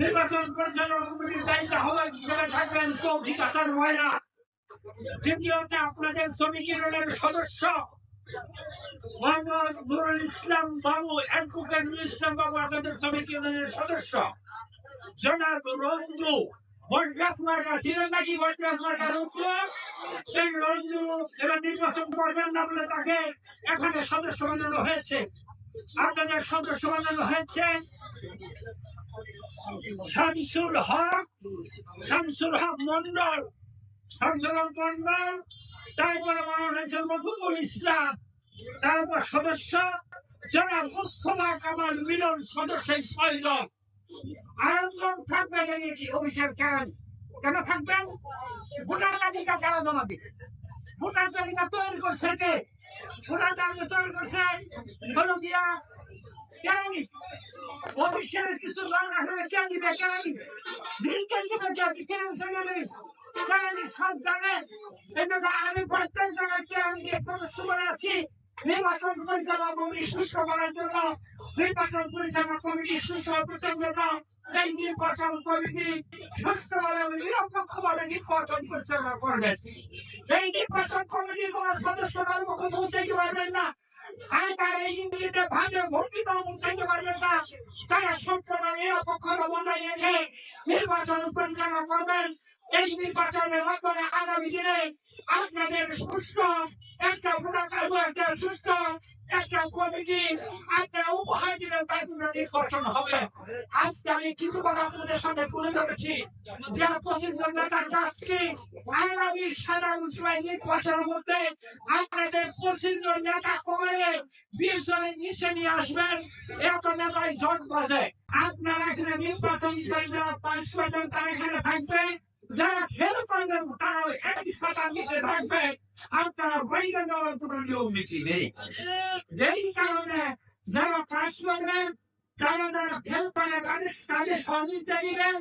নির্বাচন পরিচালনা কমিটির দায়িত্ব হবে হিসেবে থাকবেন তৌফিক হাসান ময়না দ্বিতীয়ত আপনাদের শ্রমিক ইউনিয়নের সদস্য, মোহাম্মদ নুরুল ইসলাম বাবু অ্যাডভোকেট নুরুল ইসলাম বাবু আপনাদের শ্রমিক ইউনিয়নের সদস্য। জনাব রঞ্জু নির্বাচন করবেন না বলে তাকে এখানে সদস্য বানানো হয়েছে। আপনাদের সদস্য বানানো হয়েছে শামসুল হক শামসুল হক মন্ডল, শামসুল হক মন্ডল। তারপরে বানানো হয়েছে মফুকুল ইসলাম। তারপর সদস্য, জনাব মুস্তফা কামাল মিলন সদস্য ছয়জন আরেকজন থাকবে নাকি অভিষেক কেন কেন থাকবেন ভোটার তালিকা কারা জমা দিবে? ভোটার তালিকা তৈরি করছে কে? ভোটার তালিকা তৈরি করছে হলো গিয়া অফিসের কেন? কেন দিবে বিল কেন দিবে কেন কেন সেখানে কেরানি সব জানে এটা আমি প্রত্যেক জায়গায় কেরানি দিয়ে সদস্য বলে আছি নির্বাচন পরিচালনা কমিটি সুস্থ করার জন্য নির্বাচন পরিচালনা কমিটি সুস্থ প্রচার জন্য এই নির্বাচন কমিটি সুস্থভাবে নিরপেক্ষভাবে নির্বাচন পরিচালনা করবেন এই নির্বাচন কমিটির কোন সদস্য তার মুখে পৌঁছাইতে পারবেন না আর তার এই ইংরেজিতে ভাগে ভর্তিত পৌঁছাইতে পারবেন না তারা সত্যতা নিরপেক্ষ বজায় রেখে নির্বাচন পরিচালনা করবেন। এই নির্বাচনের মাধ্যমে আগামী দিনে আপনাদের সুস্থ, একটা ভোটার একটা সুস্থ একটা কমিটি আপনারা উপহার দিবেন তারপরে নির্বাচন হবে। আজকে আমি কিছু কথা আপনাদের সামনে তুলে ধরেছি। যে পঁচিশ জন নেতার কাছকে আগামী সাধারণ সভায় নির্বাচনের মধ্যে আপনাদের পঁচিশ জন নেতা কমে বিশ জনের নিচে নিয়ে আসবেন। এত নেতাই জট বাজে। আপনারা এখানে নির্বাচন যারা পাঁচ তারা এখানে থাকবে। যারা ফেল করবেন তারা একই সাতার নিচে থাকবে। আপনারা বাইরে যাওয়ার কোনো নিয়ম নীতি নেই এই কারণে যারা পাশ করবেন তারা যারা ফেল করে তাদের তাদের সহযোগিতা দিবেন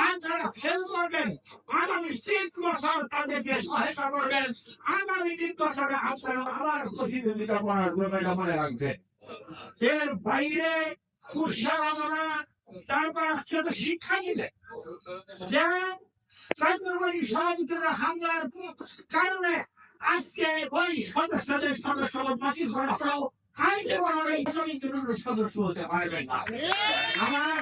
আর যারা ফেল করবেন আগামী তিন বছর তাদেরকে সহায়তা করবেন আগামী তিন বছরে আপনারা আবার প্রতিযোগিতা করার ব্যাপারে মনে রাখবেন এর বাইরে কুৎসা বাঁধানো তারপর আজকে তো শিক্ষা দিবে যে হামলার কারণে আজকে ওই সদস্যদের সদস্য বাতিল করা সদস্য হতে পারবে না। আমার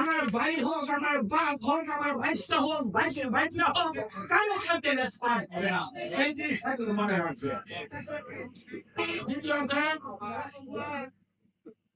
আমার ভাই হোক, আমার বাপ হোক, আমার ভাইস্তা হোক, ভাইকে ভাইটা হোক, কারও জিনিসটা মনে রাখবে।